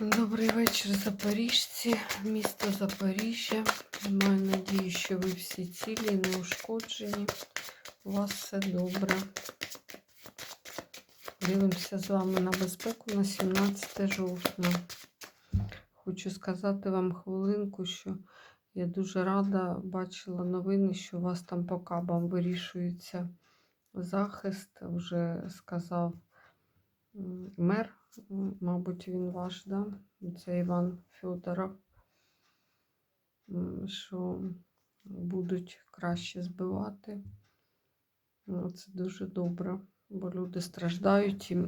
Добрий вечір, запоріжці, місто Запоріжжя. Маю надію, що ви всі цілі, не ушкоджені. У вас все добре. Дивимося з вами на безпеку на 17 жовтня. Хочу сказати вам хвилинку, що я дуже рада бачила новини, що у вас там по кабам вирішується захист. Вже сказав мер, мабуть, він ваш, да? це Іван Федоров, що будуть краще збивати. Ну, Це дуже добре, бо люди страждають. І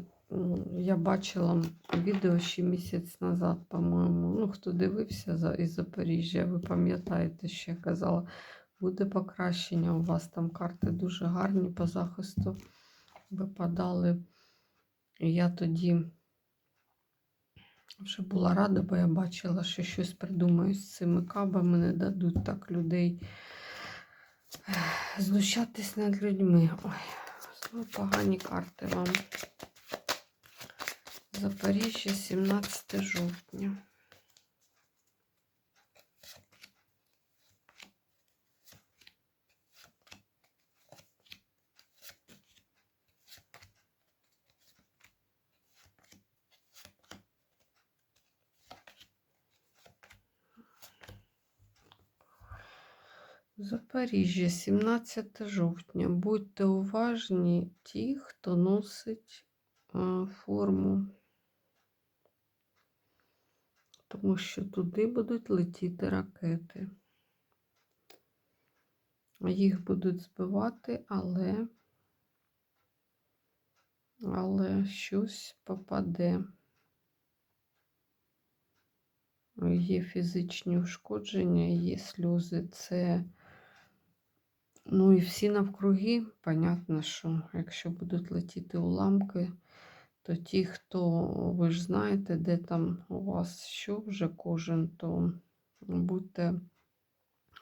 я бачила відео ще місяць назад, по-моєму. Ну, хто дивився із Запоріжжя, ви пам'ятаєте, що я казала, буде покращення. У вас там карти дуже гарні по захисту випадали. Я тоді вже була рада, бо я бачила, що щось придумаю з цими кабами, не дадуть так людей знущатись над людьми. Ой, знову погані карти вам. Запоріжжя, 17 жовтня. Запоріжжя, 17 жовтня. Будьте уважні ті, хто носить е, форму, тому що туди будуть летіти ракети. Їх будуть збивати, але, але щось попаде. Є фізичні ушкодження, є сльози. Це, ну і всі навкруги, понятно, що якщо будуть летіти уламки, то ті, хто, ви ж знаєте, де там у вас що вже кожен, то будьте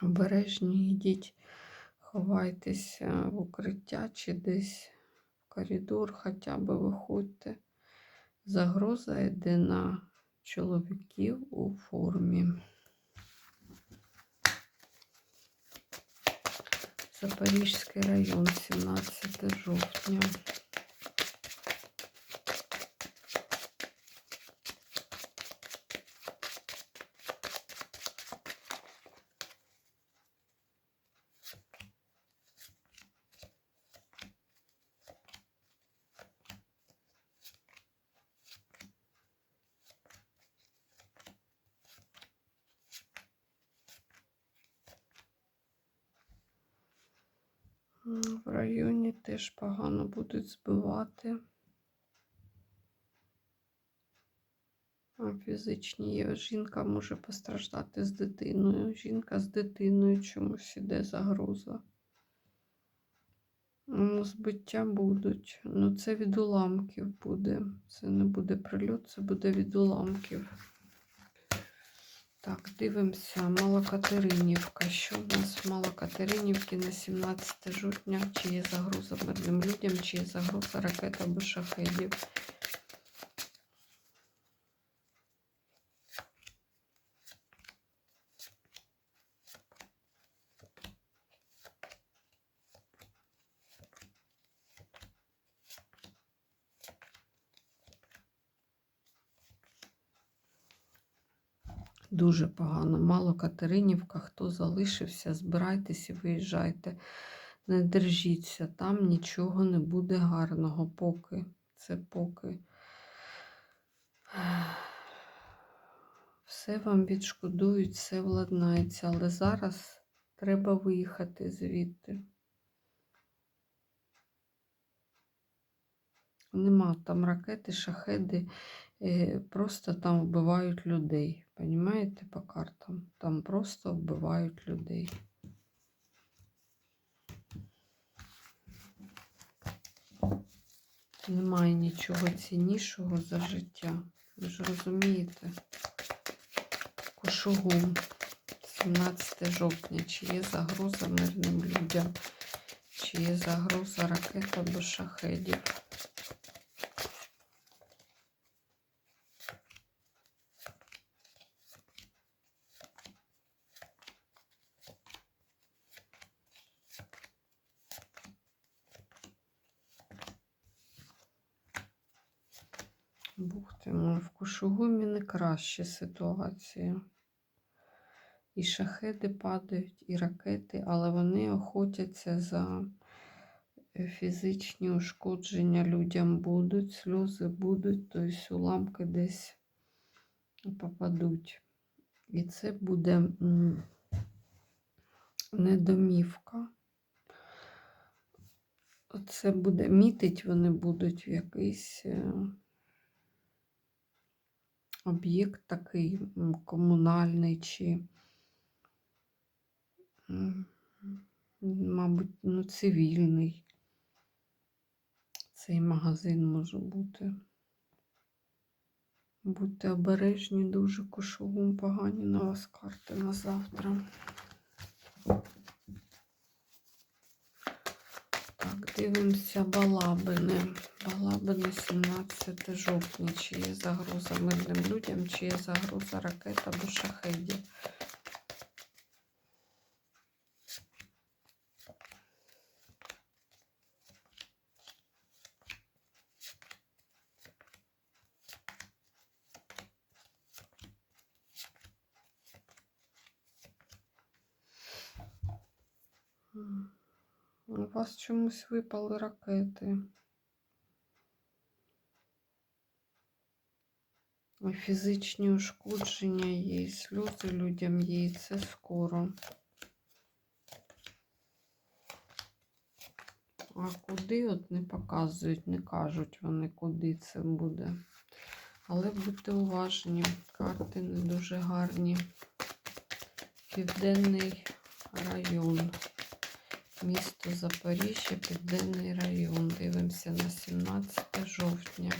обережні, йдіть, ховайтеся в укриття чи десь в коридор, хоча б виходьте. Загроза йде на чоловіків у формі. Запорізький район, 17 жовтня. В районі теж погано будуть збивати. А Фізичні є. Жінка може постраждати з дитиною. Жінка з дитиною чомусь іде загроза. Ну, збиття будуть. Ну, це від уламків буде. Це не буде прильот, це буде від уламків. Так, дивимося. Малокатеринівка. Що в нас в Малокатеринівці на 17 жовтня? Чи є загроза мирним людям, чи є загроза ракет або шахедів? Дуже погано. Мало Катеринівка, хто залишився, збирайтеся виїжджайте. Не держіться, там нічого не буде гарного, поки. Це поки. Все вам відшкодують, все владнається, але зараз треба виїхати звідти. Нема там ракети, шахеди, просто там вбивають людей. Понімаєте, по картам? Там просто вбивають людей. Немає нічого ціннішого за життя. Ви ж розумієте? Кошугум, 17 жовтня. Чи є загроза мирним людям? Чи є загроза ракет або шахедів? Бухти, ну, в Кушугумі не краща ситуація. І шахеди падають, і ракети, але вони охотяться за е, фізичні ушкодження людям будуть, сльози будуть, тобто уламки десь попадуть. І це буде не домівка. Це буде мітить, вони будуть в якийсь е, об'єкт такий комунальний чи, мабуть, ну, цивільний. Цей магазин може бути. Будьте обережні, дуже кошовом, погані на вас карти на завтра. Так, дивимося балабини. Балабини 17 жовтня. Чи є загроза мирним людям, чи є загроза ракет або шахедів. М. У вас чомусь випали ракети. Фізичні ушкодження є, сльози людям є, це скоро. А куди от не показують, не кажуть вони, куди це буде. Але будьте уважні, карти не дуже гарні. Південний район. Місто Запоріжжя, Південний район. Дивимося на 17 жовтня.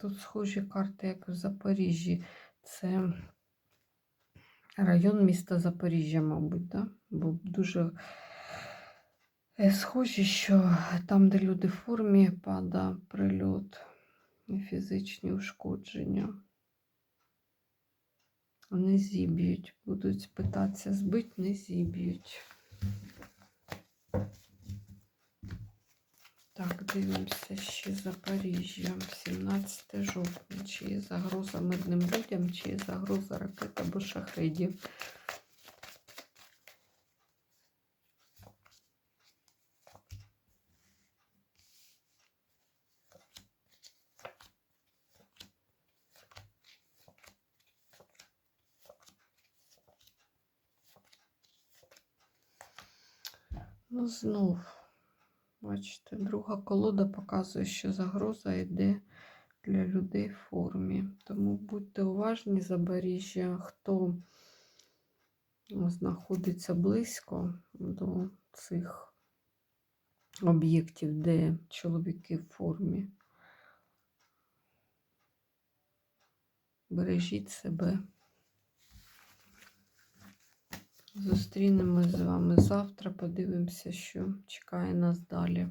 Тут схожі карти, як в Запоріжжі. Це район міста Запоріжжя, мабуть, да? бо дуже е, схожі, що там, де люди в формі, пада прильот і фізичні ушкодження. Не зіб'ють, будуть питатися збити, не зіб'ють. Так, дивимося ще Запоріжжя, 17 жовтня. Чи є загроза мирним людям, чи є загроза ракет або шахедів. Ну, знов. Бачите, друга колода показує, що загроза йде для людей в формі. Тому будьте уважні, Запоріжжя, хто знаходиться близько до цих об'єктів, де чоловіки в формі. Бережіть себе. Зустрінемось з вами завтра. Подивимося, що чекає нас далі.